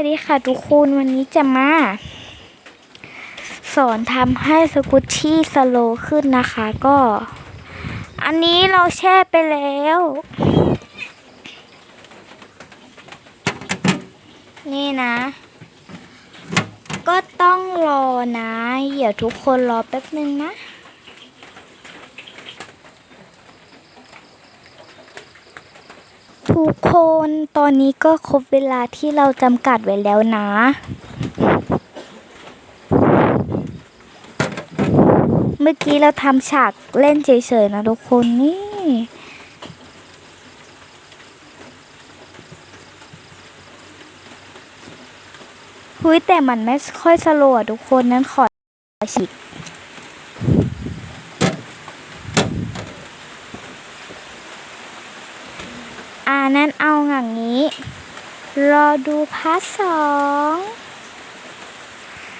วัสดีค่ะทุกคนวันนี้จะมา สอนทำให้สกุชชี่สโลขึ้นนะคะก็ อันนี้เราแช่ไปแล้ว นี่นะ ก็ต้องรอนะ เดี๋ยวทุกคนรอแป๊บนึงนะ ทุกคนตอนนี้ก็ครบเวลาที่เราจำกัดไว้แล้วนะ เมื่อกี้เราทำฉากเล่นเฉยๆนะทุกคนนี่หุยแต่มันไม่ค่อยสโลว์ทุกคนนั้นขอฉีก อ่านั้นเอาอย่างนี้ รอดูพาร์ทสอง